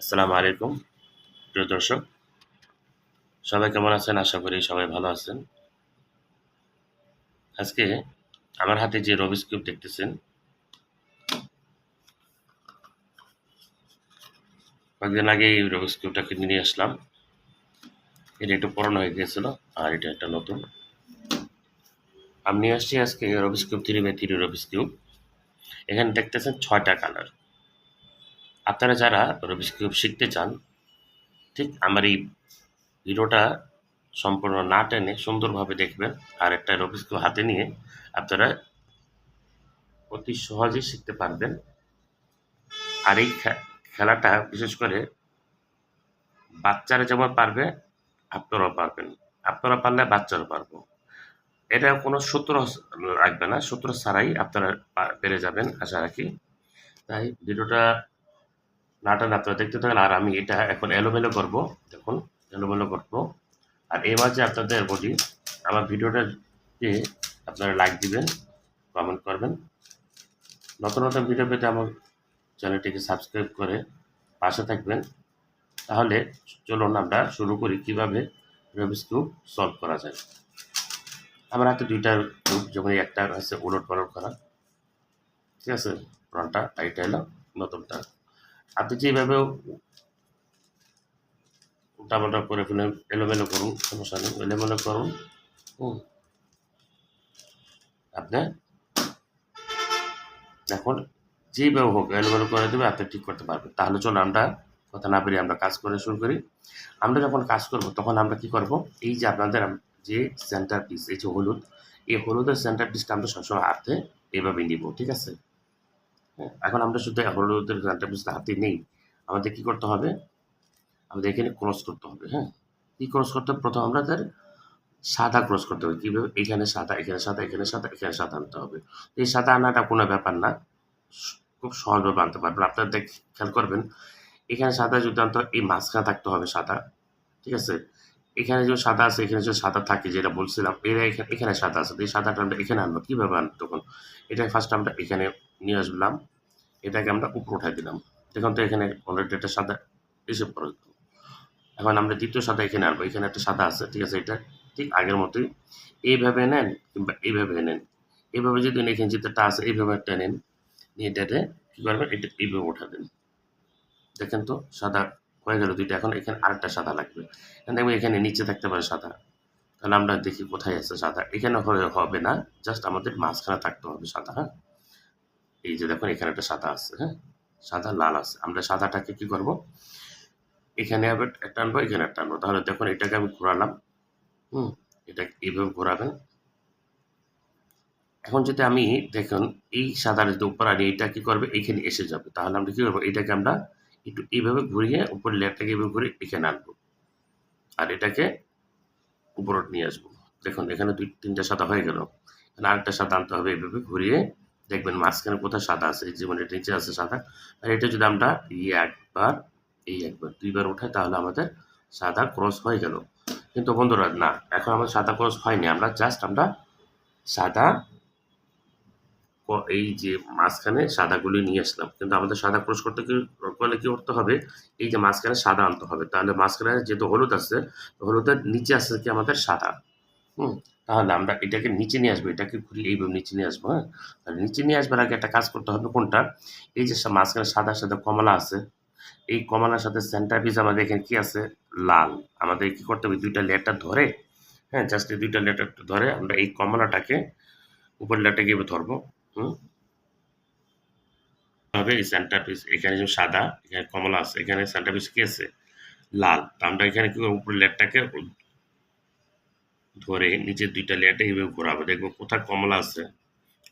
আসসালামু আলাইকুম, প্রিয় দর্শক। সবাই কেমন আছেন? আশা করি সবাই ভালো আছেন। আজকে আমার হাতে যে রবিস কিউব দেখতেছেন, কয়েকদিন আগে এই রবিস কিউবটা কিনে নিয়ে আসলাম। এটা একটু পুরনো হয়ে গিয়েছিল, আর এটা একটা নতুন। আমি নিয়ে আসছি আজকে Rubik's cube three by three Rubik's cube এখানে দেখতেছেন ছয়টা কালার। আপনারা যারা রবিস শিখতে চান, ঠিক আমার এই ভিডিওটা সম্পূর্ণ না টেনে সুন্দরভাবে দেখবেন আর একটা রবিস হাতে নিয়ে আপনারা অতি সহজেই শিখতে পারবেন। আর এই খেলাটা বিশেষ করে বাচ্চারা যেমন পারবে, আপনারাও পারবেন। আপনারা পারলে বাচ্চারা পারব। এটা কোনো সূত্র রাখবে না। সূত্র ছাড়াই আপনারা পেরে যাবেন, আশা রাখি। তাই ভিডিওটা নাটান আপনারা দেখতে থাকেন, আর আমি এটা এখন এলোমেলো করব, দেখুন, এলোমেলো করব। আর এই মাঝে আপনাদের বলি, আমার ভিডিওটাতে আপনারা লাইক দিবেন কমেন্ট করবেন। নতুন নতুন ভিডিও পেতে আমার চ্যানেলটিকে সাবস্ক্রাইব করে পাশে থাকবেন। তাহলে চলুন আমরা শুরু করি, কীভাবে রবিস কিউব সলভ করা যায়। আমার হাতে দুইটা কিউব যেমন একটা হচ্ছে উলট পালট করা। ঠিক আছে? পুরানটা এইটা এলো নতুনটা। আপনি যেভাবে উল্টাপাল্টা করে ফেলে, এলোমেলো করুন, সমস্যা নেই, এলোমেলো করুন। হুম। আপনি এখন যেভাবে হোক, এলোমেলো করে দেবে, আপনি ঠিক করতে পারবেন। তাহলে চলো আমরা কথা না বেরিয়ে আমরা কাজ করে শুরু করি। আমরা যখন কাজ করব, তখন আমরা কি করব? এই যে আপনাদের যে সেন্টার পিস এই যে হলুদ, এই হলুদের সেন্টার পিসটা আমরা সবসময় হাতে এভাবে নিব, ঠিক আছে? এখন আমরা শুধু হলুদের পিসটা হাতে নেই। আমাদের কি করতে হবে? আমাদের এখানে ক্রস করতে হবে হ্যাঁ? কি ক্রস করতে হবে? প্রথম আমরা তার সাদা ক্রস করতে হবে। কীভাবে? এখানে সাদা এখানে সাদা এখানে সাদা এখানে সাদা আনতে হবে। এই সাদা আনাটা কোনো ব্যাপার না। খুব সহজভাবে আনতে পারবেন। আপনারা দেখ, খেয়াল করবেন, এখানে সাদা যদি আনতে এই মাঝখানে থাকতে হবে সাদা, ঠিক আছে? এখানে যে সাদা আছে, এখানে যে সাদা থাকে, যেটা বলছিলাম, এরা এখানে এখানে সাদা আছে। এই সাদাটা আমরা এখানে আনব। কীভাবে আনব? তখন এটা ফার্স্ট আমরা এখানে নিয়ে আসলাম। এটাকে আমরা উপর উঠাই দিলাম। দেখুন তো এখানে অলরেডি একটা সাদা এসে পড়ে এখন আমরা দ্বিতীয় সাদা এখানে আনব। এখানে একটা সাদা আছে, ঠিক আছে? এটা ঠিক আগের মতোই। এইভাবে নেন কিংবা এইভাবে নেন। এইভাবে যদি এখানে যেটা আছে, এইভাবে একটা নেন। নিয়ে এটাতে কী করবেন? এটা এইভাবে উঠা দেন। দেখেন তো, সাদা হয়ে গেল দুইটা। এখন এখানে আরেকটা সাদা লাগবে। দেখবেন এখানে নিচে থাকতে পারে সাদা। তাহলে আমরা দেখি কোথায় আছে সাদা। এখানে হবে না। জাস্ট আমাদের মাঝখানে থাকতে হবে সাদা হ্যাঁ? এই যে দেখুন, এখানে একটা সাদা আছে হ্যাঁ? সাদা, লাল আছে। আমরা সাদাটাকে কি করব? এখানে আবার একটা আনব, এখানে একটা আনব। তাহলে দেখুন, এটাকে আমি ঘোরালাম, হুম? এটা এইভাবে ঘোরাবেন। এখন যদি আমি দেখুন, এই সাদার যদি উপর আনি এটা কি করবে? এখানে এসে যাবে। তাহলে আমরা কি করব? এটাকে আমরা একটু এইভাবে ঘুরিয়ে উপরে লেয়ারটাকে এইভাবে ঘুরে এখানে আনব। আর এটাকে উপরে নিয়ে আসব। দেখুন, এখানে দুই, তিনটা সাদা হয়ে গেল। আরেকটা সাদা আনতে হবে এইভাবে ঘুরিয়ে। দেখবেন মাঝখানে কোথায় সাদা আছে যেমন এটা নিচে আছে সাদা, আর এটা যদি আমরা একবার, এই একবার, দুইবার উঠাই, তাহলে আমাদের সাদা ক্রস হয়ে গেল। কিন্তু বন্ধুরা, না, এখন আমাদের সাদা ক্রস হয়নি, আমরা জাস্ট আমরা সাদা এই যে মাঝখানে সাদাগুলি নিয়ে আসলাম। কিন্তু আমাদের সাদা ক্রস করতে কি, করলে কি করতে হবে? এই যে মাঝখানে সাদা আনতে হবে। তাহলে মাঝখানে যেহেতু হলুদ আছে, হলুদের নিচে আসছে কি আমাদের সাদা। হুম তাহলে আমরা এটাকে নিচে নিয়ে আসব, এটাকে ঘুরিয়ে এইভাবে নিচে নিয়ে আসব হ্যাঁ? তাহলে নিচে নিয়ে আসবার আগে একটা কাজ করতে হবে, কোনটা? এই যে মাঝখানে সাদা সাদা কমলা আছে, এই কমলার সাথে সেন্টার পিস আমাদের এখানে কি আছে? লাল। আমাদের কি করতে হবে? দুইটা লেটার ধরে হ্যাঁ জাস্ট এই দুইটা লেটার ধরে আমরা এই কমলাটাকে উপর লেটারকে এভাবে ধরবো, হুম? হবে এই সেন্টার পিস এখানে যে সাদা, এখানে কমলা আছে, এখানে সেন্টার পিস কি আছে? লাল। তো আমরা এখানে কি উপরের লেয়ারটাকে ধরে নিচের দুইটা লেয়ারটা এইভাবে ঘোরাবো। দেখব কোথায় কমলা আছে,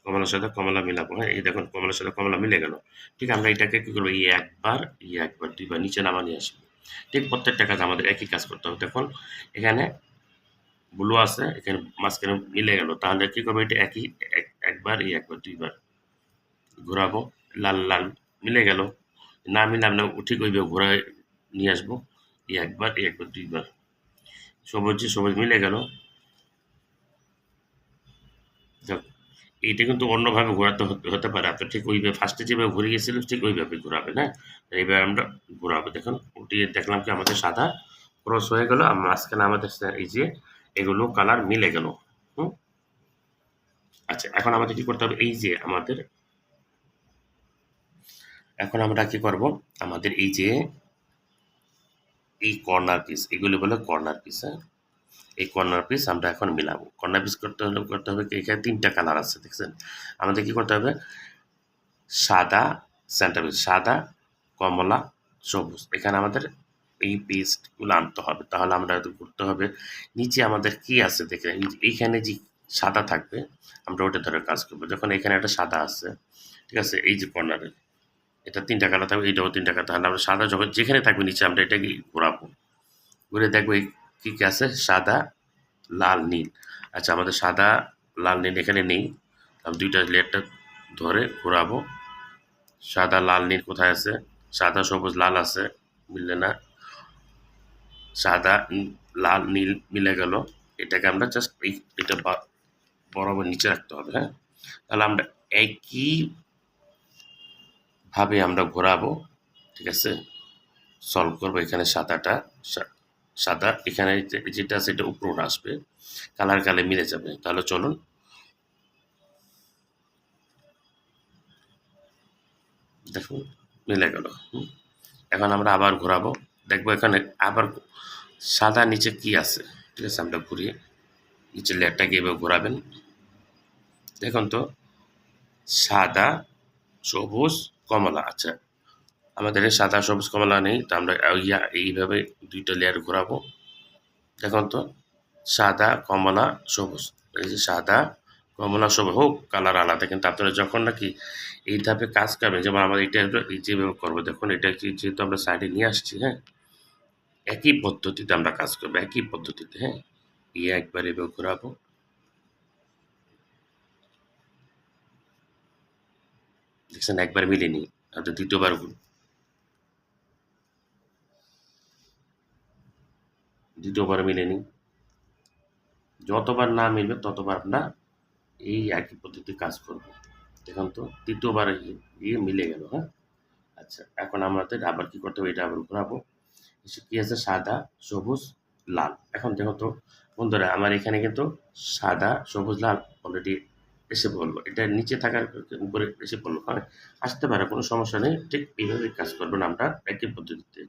কমলার সাথে কমলা মিলাবো। হ্যাঁ এই দেখুন, কমলার সাথে কমলা মিলে গেল। ঠিক আমরা এটাকে কি করব, এই একবার এই একবার দুইবার নিচে নামা নিয়ে আসব। ঠিক প্রত্যেকটা কাজ আমাদের একই কাজ করতে হবে। দেখুন, এখানে ব্লু আছে, এখানে মাঝখানে মিলে গেল। তাহলে কি করব, এটা একই, এক- একবার, এই একবার, দুইবার ঘোরাবো। লাল লাল মিলে গেল। না মিলে আমরা ঠিক ওইভাবে ঘোরায় নিয়ে আসব। এই একবার এই একবার, দুইবার। সবুজ সবুজ মিলে গেল। এইটা কিন্তু অন্যভাবে ঘোরাতে হতে পারে। আপনি ঠিক ওইভাবে ফার্স্টে যেভাবে ঘুরে গেছিল ঠিক ওইভাবে ঘোরাবে না এইভাবে আমরা ঘোরাবো। দেখুন উঠিয়ে দেখলাম কি আমাদের সাদা ক্রস হয়ে গেল, আর মাঝখানে আমাদের এই যে এগুলো কালার মিলে গেল, হুম? আচ্ছা এখন আমাদের কি করতে হবে? এই যে আমাদের, এখন আমরা কি করব? আমাদের এই যে, এই কর্নার পিস এগুলো বলে কর্নার পিস হ্যাঁ? এই কর্নার পিস আমরা এখন মিলাবো। কর্নার পিস করতে হলে করতে হবে এখানে তিনটা কালার আছে, দেখছেন? আমাদের কি করতে হবে? সাদা সেন্টার পিস সাদা, কমলা, সবুজ। এখানে আমাদের এই পেস্টগুলো আনতে হবে। তাহলে আমরা করতে হবে। নিচে আমাদের কি আছে দেখে এইখানে যে সাদা থাকবে, আমরা ওটা ধরে কাজ করব। যখন এখানে একটা সাদা আছে, ঠিক আছে? এই যে কর্নারে এটা তিনটা কালার থাকবে, এইটাও তিনটা কালার তাহলে আমরা সাদা যখন যেখানে থাকবে নিচে আমরা এটাকে ঘোরাবো। ঘুরে দেখব কী কী আছে? সাদা, লাল, নীল। আচ্ছা আমাদের সাদা, লাল, নীল এখানে নেই। আমি দুইটা লেয়ারটা ধরে ঘোরাবো। সাদা, লাল, নীল কোথায় আছে? সাদা, সবুজ, লাল আছে, মিললে না। সাদা, লাল, নীল মিলে গেল। এটাকে আমরা জাস্ট এই, এটা বরাবর নিচে রাখতে হবে হ্যাঁ? তাহলে আমরা একই ভাবে আমরা ঘোরাবো, ঠিক আছে? সলভ করব এখানে সাদাটা সাদা, এখানে যেটা আছে এটা উপরে উঠে আসবে। কালার কালে মিলে যাবে। তাহলে চলুন। দেখুন, মিলে গেল। এখন আমরা আবার ঘোরাবো। দেখব এখানে আবার সাদা নিচে কি আছে। ঠিক আছে, আমরা ঘুরিয়ে নিচে লেয়ারটাকে এভাবে ঘোরাবেন। দেখুন তো, সাদা, সবুজ, কমলা। আচ্ছা আমাদের সাদা সবুজ কমলা নেই, তো আমরা ইয়া, এইভাবে দুইটা লেয়ার ঘোরাবো। দেখুন তো, সাদা কমলা সবুজ, এই যে সাদা কমলা সবুজ, হোক কালার আলাদা, কিন্তু আপনারা যখন নাকি এই ধাপে কাজ করবেন, যেমন আমরা এটা এই যেভাবে করব, দেখুন, এটা কি যেহেতু আমরা সাইডে নিয়ে আসছি হ্যাঁ? একই পদ্ধতিতে আমরা কাজ করব, একই পদ্ধতিতে হ্যাঁ? ইয়ে একবার এভাবে ঘোরাবো। দেখছেন, একবার মিলেনি হয়তো দ্বিতীয়বার ঘুর- দ্বিতীয়বার মিলেনি। যতবার না মিলবে, ততবার আমরা এই একই পদ্ধতি কাজ করব। দেখুন তো, তৃতীয়বার গিয়ে মিলে গেল হ্যাঁ? আচ্ছা এখন আমাদের আবার কি করতে হবে, এটা আবার ঘোরাবো। কি আছে? সাদা, সবুজ, লাল। এখন দেখো তো, বন্ধুরা, আমার এখানে কিন্তু সাদা, সবুজ, লাল অলরেডি এসে পড়ল। এটা নিচে থাকার উপরে এসে পড়ল হ্যাঁ? আসতে পারে, কোনো সমস্যা নেই। ঠিক এইভাবে কাজ করবেন আমরা একই পদ্ধতিতে।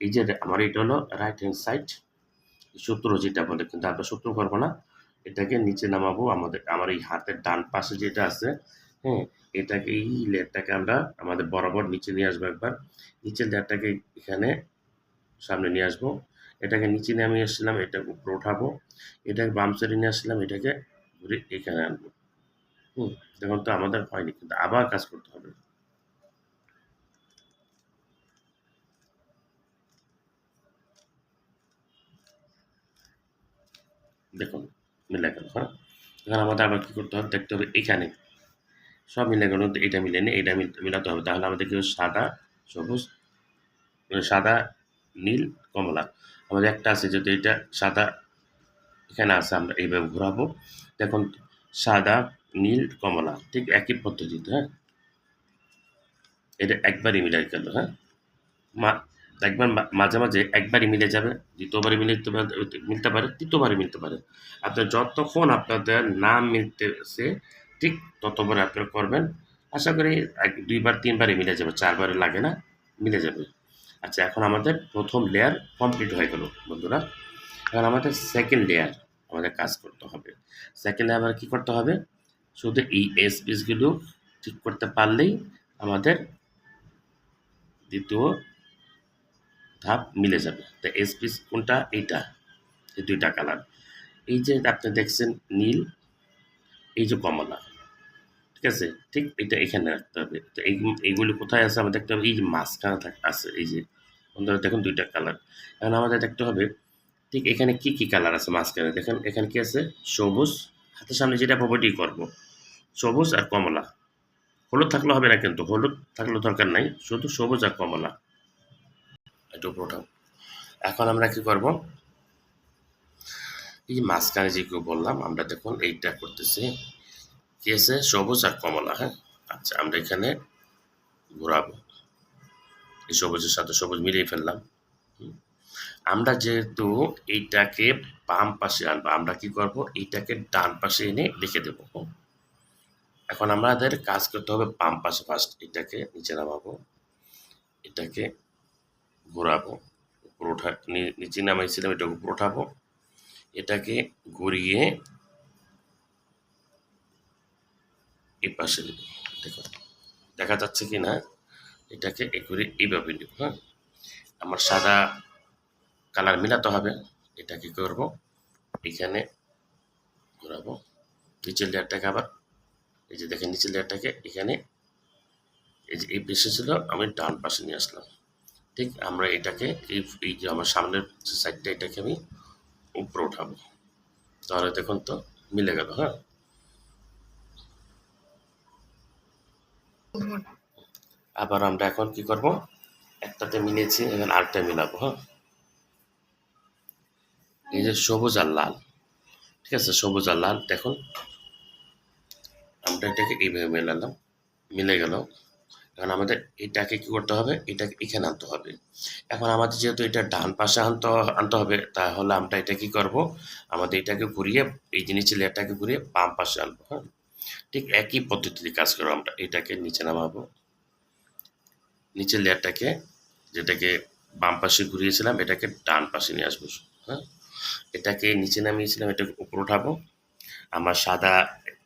এই যে, আমার এটা হলো রাইট হ্যান্ড সাইড সূত্র যেটা বলে কিন্তু আমরা সূত্র করব না, এটাকে নিচে নামাবো আমাদের, আমার এই হাতের ডান পাশে যেটা আছে হ্যাঁ এটাকে এই লেয়ারটাকে আমরা আমাদের বরাবর নিচে নিয়ে আসব একবার, নিচের লেয়ারটাকে এখানে সামনে নিয়ে আসব, এটাকে নিচে নিয়ে আমি আসছিলাম এটাকে উপরে উঠাবো এটাকে বাম সাইডে নিয়ে আসছিলাম, এটাকে ঘুরে এখানে আনব, হুম দেখুন তো আমাদের হয়নি, কিন্তু আবার কাজ করতে হবে। দেখুন, মিলে গেল হ্যাঁ? এখানে আমাদের আবার কী করতে হবে? দেখতে হবে এখানে। সব মিলে গেল এটা মিলেনি এটা মিলাতে হবে। তাহলে আমাদের কি সাদা, সবুজ মানে সাদা, নীল, কমলা। আমাদের একটা আছে যদি এটা সাদা, এখানে আছে, আমরা এইভাবে ঘোরাবো। দেখুন, সাদা, নীল, কমলা, ঠিক একই পদ্ধতিতে হ্যাঁ? এটা একবারই মিলাই গেল হ্যাঁ? মা দেখবেন মাঝে মাঝে একবারই মিলে যাবে, দ্বিতীয়বারই পারে, মিলতে পারে, তৃতীয়বারই মিলতে পারে। আপনার যতক্ষণ আপনাদের না মিলতেছে, ঠিক ততবার আপনারা করবেন। আশা করি এক, দুইবার, তিনবারই মিলে যাবে চারবারে লাগে না, মিলে যাবে। আচ্ছা এখন আমাদের প্রথম লেয়ার কমপ্লিট হয়ে গেল, বন্ধুরা। এখন আমাদের সেকেন্ড লেয়ার আমাদের কাজ করতে হবে। সেকেন্ড লেয়ার আবার কী করতে হবে? শুধু এই এস পিসগুলো ঠিক করতে পারলেই আমাদের দ্বিতীয় ধাপ মিলে যাবে। তো এস পিস কোনটা? এইটা। এই দুইটা কালার এই যে আপনি দেখছেন নীল, এই যে কমলা। ঠিক আছে? ঠিক এটা এখানে রাখতে হবে। তো এই, এইগুলি কোথায় আছে? আমাদের দেখতে হবে, এই যে মাঝখানে আছে, এই যে। দেখুন দুইটা কালার এখন আমাদের দেখতে হবে, ঠিক এখানে কি কি কালার আছে মাঝখানে? দেখেন, এখানে কি আছে? সবুজ। হাতের সামনে যেটা প্রপার্টি করব, সবুজ আর কমলা। হলুদ থাকলে হবে না কিন্তু, হলুদ থাকলে দরকার নাই। শুধু সবুজ আর কমলা। একটু প্রোটাম এখন আমরা কি করব? এই মাঝখানে যে কেউ বললাম, আমরা দেখুন এইটা করতেছি। কি আছে? সবুজ আর কমলা হ্যাঁ? আচ্ছা আমরা এখানে ঘোরাবো। এই সবুজের সাথে সবুজ মিলিয়ে ফেললাম। আমরা যেহেতু এইটাকে বাম পাশে আনব, আমরা কি করব? এইটাকে ডান পাশে এনে লিখে দেবো। এখন আমাদের কাজ করতে হবে বাম পাশে ফার্স্ট এটাকে নিচে নামাবো। এটাকে ঘোরাবো উপর ওঠা নিচে নামাইছিলাম, এটাকে উপর ওঠাবো এটাকে ঘুরিয়ে এই পাশে দেখো, দেখা যাচ্ছে কি না? এটাকে এ করে এইভাবে নেব হ্যাঁ? আমার সাদা কালার মিলাতে হবে। এটা কি করব, এখানে ঘোরাবো। নিচের লেয়ারটাকে আবার, এই যে দেখেন, নিচের লেয়ারটাকে এখানে, এই যে এই পেশে ছিল, আমি ডান পাশে নিয়ে আসলাম। ঠিক, আমরা এটাকে এই যে আমার সামনের সাইডটা এটাকে আমি উপরে উঠাবো। তাহলে দেখুন তো, মিলে গেল হ্যাঁ? আবার আমরা এখন কি করব? একটাতে মিলেছি এখন আরেকটা মিলাবো হ্যাঁ? এই যে সবুজ আর লাল, ঠিক আছে? সবুজ আর লাল, দেখুন। আমরা এটাকে এইভাবে মেলালাম, মিলে গেল। এখন আমাদের এটাকে কি করতে হবে? এটাকে এখানে আনতে হবে। এখন আমাদের যেহেতু এটা ডান পাশে আনতে আনতে হবে, তাহলে আমরা এটা কি করব? আমাদের এটাকে ঘুরিয়ে, এই জিনিসের লেয়ারটাকে ঘুরিয়ে বাম পাশে আনব হ্যাঁ? ঠিক একই পদ্ধতিতে কাজ করব আমরা। এটাকে নিচে নামাবো। নিচের লেয়ারটাকে, যেটাকে বাম পাশে ঘুরিয়েছিলাম, এটাকে ডান পাশে নিয়ে আসব হ্যাঁ? এটাকে নিচে নামিয়েছিলাম এটাকে উপর উঠাবো। আমার সাদা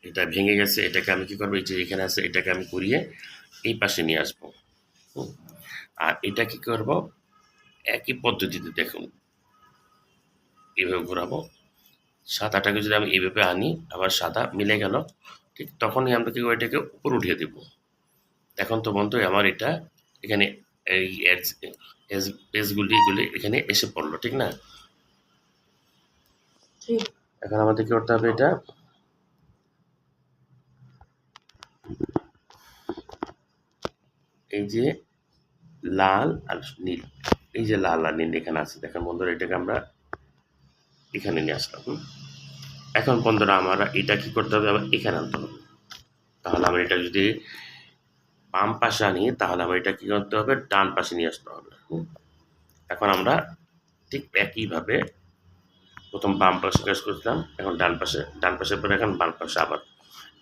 এটা ভেঙে গেছে, এটাকে আমি কি করব? এই যে এখানে আছে, এটাকে আমি ঘুরিয়ে এই পাশে নিয়ে আসব। হুম। আর এটা কি করব? একই পদ্ধতিতে দেখুন। এভাবে ঘোরাবো। সাদাটাকে যদি আমি এভাবে আনি আবার সাদা মিলে গেল ঠিক তখনই আমরা কি এটাকে উপর উঠিয়ে দেবো। এখন তো বন্ধু আমার এটা এখানে এই এজগুলি গুলি এখানে এসে পড়ল ঠিক না? ঠিক এখন আমাদের কি করতে হবে এটা? এই যে লাল আর নীল। এই যে লাল আর নীল এখানে আছে। দেখেন বন্ধুরা, এটাকে আমরা এখানে নিয়ে আসলাম। এখন বন্ধুরা, আমরা এটা কি করতে হবে? আবার এখানে আনতে হবে। তাহলে আমরা এটা যদি বাম পাশে আনি, তাহলে আমরা এটা কি করতে হবে? ডান পাশে নিয়ে আসতে হবে এখন আমরা ঠিক একইভাবে প্রথম বাম পাশে কাজ করছিলাম, এখন ডান পাশে, ডান পাশের পরে এখন বাম পাশে আবার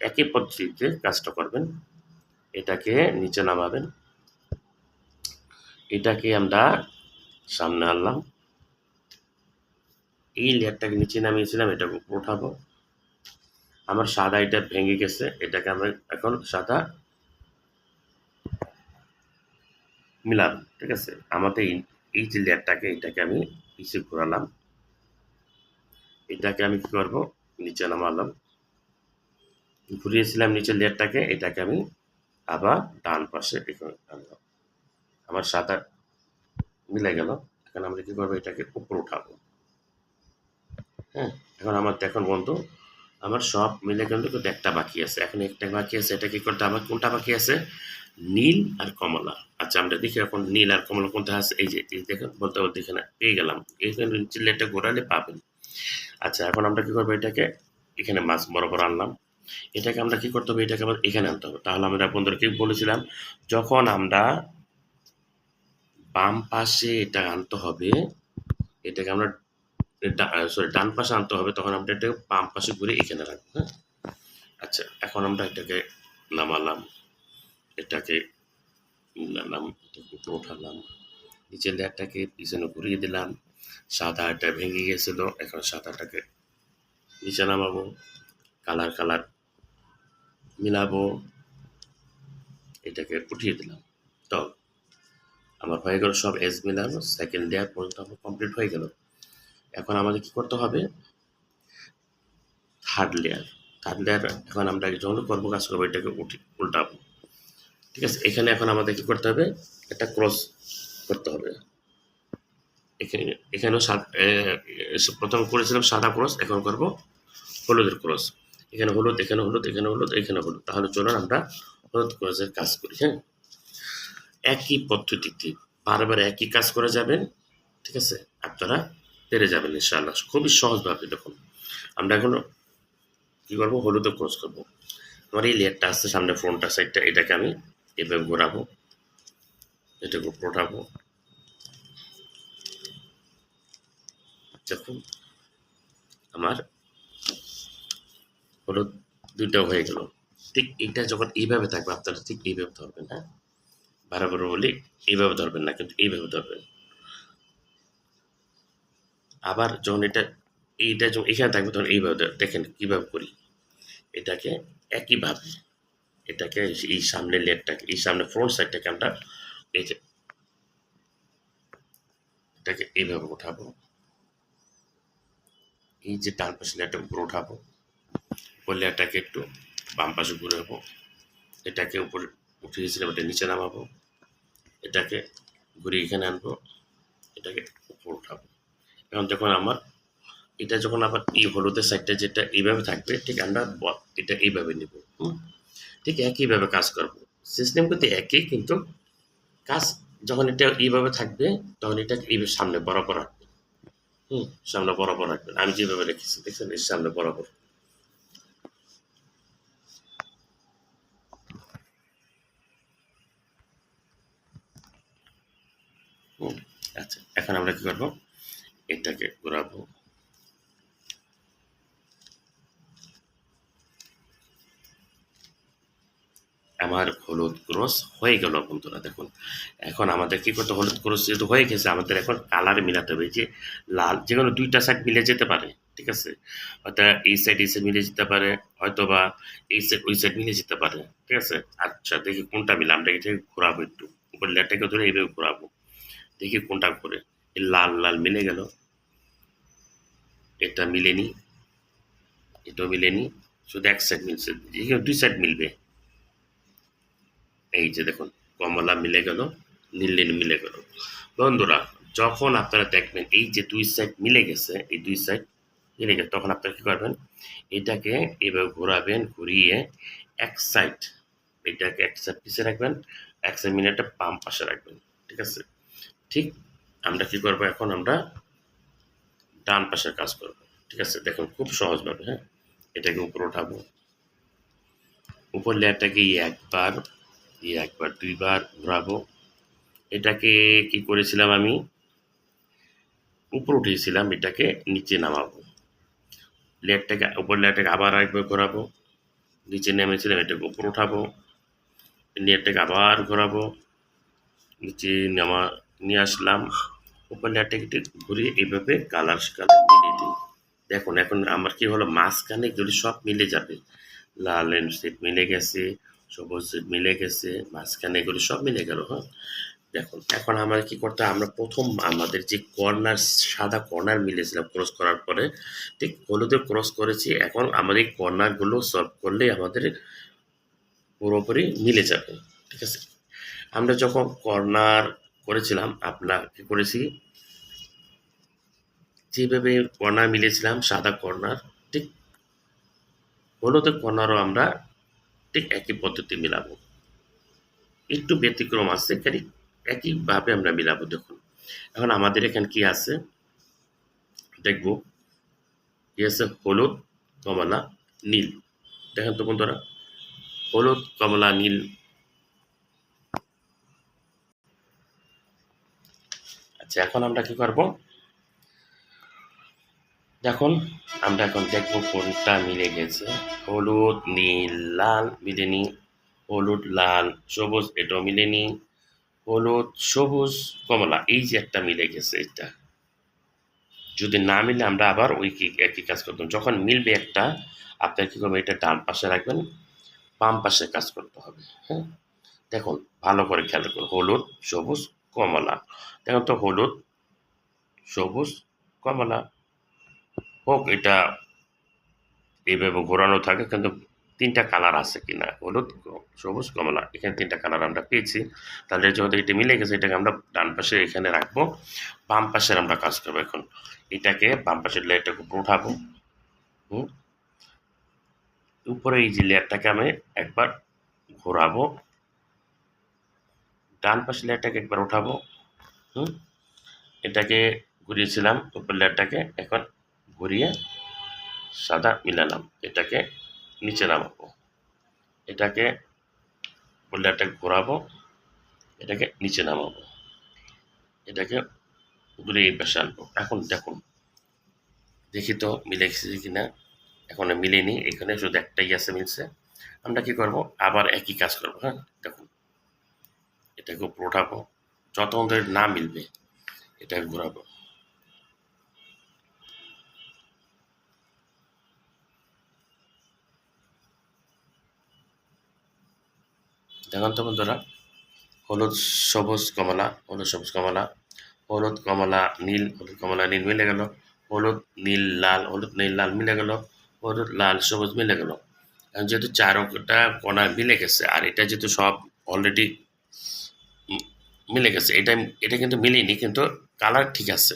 একই পদ্ধতিতে কাজটা করবেন। এটাকে নিচে নামাবেন। এটাকে আমরা সামনে আনলাম। এই লেয়ারটাকে নিচে নামিয়েছিলাম এটাকে উঠাবো। আমার সাদা এটা ভেঙে গেছে, এটাকে আমরা এখন সাদা মিলাম ঠিক আছে? আমাদের এই- এই যে লেয়ারটাকে এটাকে আমি পিছিয়ে ঘোরালাম। এটাকে আমি কি করব? নিচে নামালাম। ঘুরিয়েছিলাম নিচের লেয়ারটাকে, এটাকে আমি আবার ডান পাশে এখানে আনলাম। আমার সাদা মিলে গেল। এখন আমরা কি করব এটাকে উপর উঠাবো? হ্যাঁ এখন আমার দেখুন বন্ধু, আমার সব মিলে কিন্তু কিন্তু একটা বাকি আছে। এখন একটা বাকি আছে, এটা কি করতে আমার কোনটা বাকি আছে? নীল আর কমলা। আচ্ছা আমরা দেখি এখন নীল আর কমলা কোনটা আছে? এই যে দেখুন, বলতে বলতে এখানে পেয়ে গেলাম। এইখানে নিচের লেয়ারটা ঘোরালে পাবেন। আচ্ছা এখন আমরা কি করব? এটাকে এখানে মাছ বরাবর আনলাম। এটাকে আমরা কি করতে হবে? এটাকে আবার এখানে আনতে হবে। তাহলে আমরা বন্ধুরা বন্ধুদেরকে বলেছিলাম? যখন আমরা বাম পাশে এটা আনতে হবে। এটাকে আমরা সরি ডান পাশে আনতে হবে, তখন আমরা এটাকে বাম পাশে ঘুরে এখানে রাখব হ্যাঁ? আচ্ছা এখন আমরা এটাকে নামালাম। এটাকে নাম এটাকে উঠালাম। নিচের লেয়ারটাকে পিছনে ঘুরিয়ে দিলাম। সাদা এটা ভেঙে গেছিল, এখন সাদাটাকে নিচে নামাবো, কালার কালার মিলাবো। এটাকে উঠিয়ে দিলাম। তো আমার হয়ে গেল সব এজ মিলানো সেকেন্ড লেয়ার পর্যন্ত আমার কমপ্লিট হয়ে গেল। এখন আমাদের কি করতে হবে? থার্ড লেয়ার থার্ড লেয়ার এখন আমরা যখন করব কাজ করব, এটাকে উঠি, উল্টাবো। ঠিক আছে? এখানে এখন আমাদের কি করতে হবে? একটা ক্রস করতে হবে। এখানে, এখানেও প্রথম করেছিলাম সাদা ক্রস এখন করব হলুদের ক্রস এখানে হলুদ এখানে হলুদ এখানে হলুদ এখানে হলুদ। তাহলে চলুন আমরা হলুদ ক্রসের কাজ করি হ্যাঁ? একই পদ্ধতিতে বারবার একই কাজ করে যাবেন, ঠিক আছে? আপনারা পেরে যাবেন ইনশাআল্লাহ। খুবই সহজভাবে দেখুন। আমরা এখন কি করব? হলুদে ক্রস করব। আমার এই লেয়ারটা আসছে সামনে ফ্রন্টটা, সাইডটা, এটাকে আমি এভাবে ঘোরাবো, এটাকে ওঠাবো দেখুন, আমার হলুদ দুইটা হয়ে গেল। ঠিক এটা যখন এইভাবে থাকবে, আপনারা ঠিক এইভাবে ধরবেন হ্যাঁ? বারবার বলি এইভাবে ধরবেন না, কিন্তু এইভাবে ধরবেন। আবার যখন এটা, এইটা যখন এখানে থাকবে, তখন এইভাবে দেখেন কীভাবে করি। এটাকে একইভাবে, এটাকে এই সামনে লেটটাকে এই সামনে ফ্রন্ট সাইডটাকে আমরা এই যে, এটাকে এইভাবে উঠাবো। এই যে ডান পাশে লেয়ারটা উপরে উঠাবো উপর লেয়ারটাকে একটু বাম পাশে ঘুরাবো, এটাকে উপরে উঠিয়েছিলাম এটা নিচে নামাবো। এটাকে ঘুরিয়ে এখানে আনব, এটাকে উপর উঠাবো। এখন যখন আমার, এটা যখন আবার এই হলুদের সাইডটা যেটা এইভাবে থাকবে, ঠিক আমরা এটা এইভাবে নেব ঠিক একইভাবে কাজ করব। সিস্টেম কিন্তু একই, কিন্তু কাজ যখন এটা এইভাবে থাকবে, তখন এটা এইভাবে সামনে বরাবর রাখবে, হুম? সামনে বরাবর রাখবেন। আমি যেভাবে রেখেছি, দেখছেন? এর সামনে বরাবর হুম আচ্ছা এখন আমরা কি করব? এটাকে ঘোরাবো। আমার হলুদ ক্রস হয়ে গেল বন্ধুরা, দেখুন। এখন আমাদের কি করতে হলুদ ক্রস যেহেতু হয়ে গেছে, আমাদের এখন কালার মিলাতে হবে যে লাল যে কোনো দুইটা সাইড মিলে যেতে পারে, ঠিক আছে? অর্থাৎ এই সাইড এই সাইড মিলে যেতে পারে হয়তো বা এই সাইড ওই সাইড মিলে যেতে পারে, ঠিক আছে? আচ্ছা দেখি কোনটা মিলে, আমরা এটাকে ঘোরাবো একটু। উপর লেটাকে ধরে এইভাবে ঘোরাবো। দেখি কোনটা করে। লাল লাল মিলে গেল। এটা মিলেনি, এটাও মিলেনি। শুধু এক সাইড মিলছে দুই সাইড মিলবে। এই যে দেখুন, কমলা মিলে গেল, নীল নীল মিলে গেল। বন্ধুরা, যখন আপনারা দেখবেন এই যে দুই সাইড মিলে গেছে, এই দুই সাইড মিলে গেছে, তখন আপনারা কি করবেন? এটাকে এভাবে ঘোরাবেন, ঘুরিয়ে এক সাইড এটাকে এক সাইড পিছিয়ে রাখবেন, এক সাইড মিলে একটা পাম্প পাশে রাখবেন, ঠিক আছে? ঠিক, আমরা কি করব এখন? আমরা ডান পাশের কাজ করব। ঠিক আছে? দেখুন, খুব সহজভাবে হ্যাঁ? এটাকে উপরে উঠাবো। উপর লেয়ারটাকে একবার একবার, দুইবার ঘোরাবো। এটাকে কি করেছিলাম আমি? উপরে উঠিয়েছিলাম, এটাকে নিচে নামাবো। লেয়ারটাকে, উপর লেয়ারটাকে আবার একবার ঘোরাবো। নিচে নেমেছিলাম, এটাকে উপরে উঠাবো। লেয়ারটাকে আবার ঘোরাবো। নিচে নামা নিয়ে আসলাম। উপর লেয়ারটাকে একটু ঘুরিয়ে এইভাবে কালার কালার মিলিয়ে দিই দেখুন, এখন আমার কি হলো? মাঝখানে এগুলি সব মিলে যাবে, লাল সেট মিলে গেছে, সবুজ সেট মিলে গেছে, মাঝখানে এগুলি সব মিলে গেল হ্যাঁ? দেখুন, এখন আমার কি করতে আমরা প্রথম আমাদের যে কর্নার সাদা কর্নার মিলেছিলাম ক্রস করার পরে, ঠিক হলুদে ক্রস করেছি। এখন আমাদের কর্নারগুলো সলভ করলে আমাদের পুরোপুরি মিলে যাবে, ঠিক আছে? আমরা যখন কর্নার করেছিলাম আপনার করেছি। যেভাবে কর্নার মিলেছিলাম, সাদা কর্নার, ঠিক হলুদের কর্নারও আমরা ঠিক একই পদ্ধতি মিলাবো। একটু ব্যতিক্রম আছে, খালি একইভাবে আমরা মিলাবো, দেখুন। এখন আমাদের এখানে কি আছে? দেখব। কি আছে? হলুদ, কমলা, নীল। দেখেন তো বন্ধুরা, হলুদ, কমলা, নীল আচ্ছা এখন আমরা কি করব? দেখুন, আমরা এখন দেখব কোনটা মিলে গেছে। হলুদ, নীল, লাল মিলেনি। হলুদ, লাল, সবুজ, এটাও মিলেনি। হলুদ, সবুজ, কমলা, এই যে একটা মিলে গেছে এটা। যদি না মিলে আমরা আবার ওই কি, একই কাজ করতাম যখন মিলবে একটা, আপনার কি করবেন, এটা ডান পাশে রাখবেন, বাম পাশে কাজ করতে হবে হ্যাঁ? দেখুন, ভালো করে খেয়াল করুন। হলুদ, সবুজ কমলা। দেখুন তো হলুদ, সবুজ, কমলা। হোক, এটা এইভাবে ঘোরানো থাকে, কিন্তু তিনটা কালার আছে কিনা? হলুদ, সবুজ, কমলা। এখানে তিনটা কালার আমরা পেয়েছি। তাহলে যেহেতু এটা মিলে গেছে, এটাকে আমরা ডান পাশে এখানে রাখব। বাম পাশের আমরা কাজ করব এখন। এটাকে বাম পাশের লেয়ারটাকে উপরে উঠাবো। হুম? উপরে এই যে লেয়ারটাকে আমি একবার ঘোরাবো। ডান পাশে লেয়ারটাকে একবার উঠাবো। হুম? এটাকে ঘুরিয়েছিলাম উপর লেয়ারটাকে এখন ঘুরিয়ে সাদা মিলালাম, এটাকে নিচে নামাবো। এটাকে লেয়ারটাকে ঘোরাবো, এটাকে নিচে নামাবো। এটাকে উপরে এই পাশে আনব। এখন দেখুন, দেখি তো মিলে গেছে কিনা। এখন মিলেনি, এখানে শুধু একটাই আছে মিলছে। আমরা কি করব? আবার একই কাজ করব হ্যাঁ? দেখুন এটাকে উপরে উঠাবো যত আমাদের না মিলবে এটাকে ঘোরাবো। দেখুন তো বন্ধুরা, হলুদ, সবুজ, কমলা, হলুদ, সবুজ, কমলা, হলুদ, কমলা, নীল, হলুদ, কমলা, নীল মিলে গেল, হলুদ, নীল, লাল, হলুদ, নীল, লাল মিলে গেল, হলুদ, লাল, সবুজ মিলে গেল। যেহেতু চারোটা কণা মিলে গেছে, আর এটা যেহেতু সব অলরেডি মিলে গেছে। এটা এটা কিন্তু মিলেনি, কিন্তু কালার ঠিক আছে।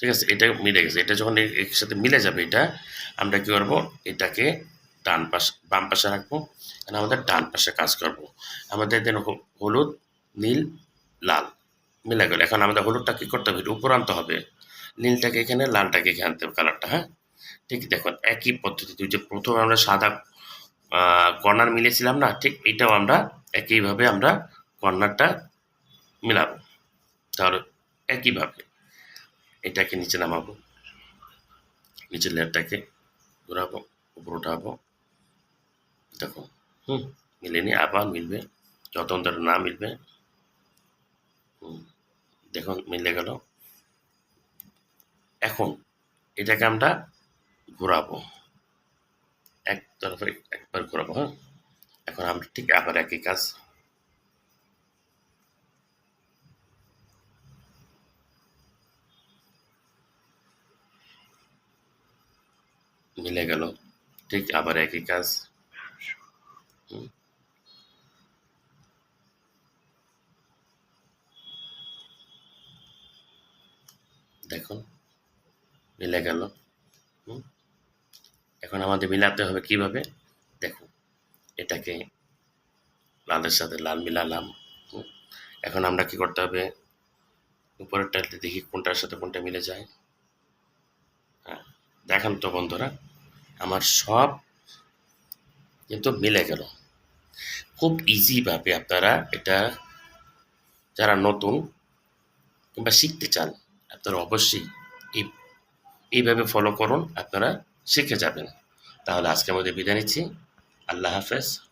ঠিক আছে, এটা মিলে গেছে। এটা যখন এ- এর সাথে মিলে যাবে এটা, আমরা কি করব? এটাকে ডান পাশে, বাম পাশে রাখব আর আমাদের ডান পাশে কাজ করব। আমাদের দেন হলুদ, নীল, লাল মিলে গেল। এখন আমাদের হলুদটা কি করতে হবে? এটা উপর আনতে হবে। নীলটাকে এখানে, লালটাকে এখানে আনতে হবে কালারটা হ্যাঁ? ঠিক দেখুন, একই পদ্ধতি। যে প্রথমে আমরা সাদা কর্নার মিলেছিলাম না, ঠিক এটাও আমরা একইভাবে আমরা কর্নারটা মিলাবো তাহলে একইভাবে এটাকে নিচে নামাবো। নিচের লেয়ারটাকে ঘোরাবো, উপর উঠাবো। দেখো, হুম মিলেনি আবার মিলবে, যত ধরে না মিলবে দেখুন, মিলে গেল। এখন এটাকে আমরা ঘোরাবো। এক তরফে একবার ঘোরাবো হ্যাঁ? এখন আমরা ঠিক আবার একই কাজ মিলে গেল। ঠিক আবার একই কাজ। দেখুন, মিলে গেল। এখন আমাদের মিলাতে হবে কীভাবে? দেখুন, এটাকে লালের সাথে লাল মিলালাম। এখন আমরা কি করতে হবে? উপরেরটাতে দেখি কোনটার সাথে কোনটা মিলে যায়। হ্যাঁ দেখেন তো বন্ধুরা। আমার সব কিন্তু মিলে গেল। খুব ইজিভাবে আপনারা এটা যারা নতুন কিংবা শিখতে চান, আপনারা অবশ্যই এই, এইভাবে ফলো করুন, আপনারা শিখে যাবেন। তাহলে আজকে আমাদের বিদায় নিচ্ছি। আল্লাহ হাফেজ।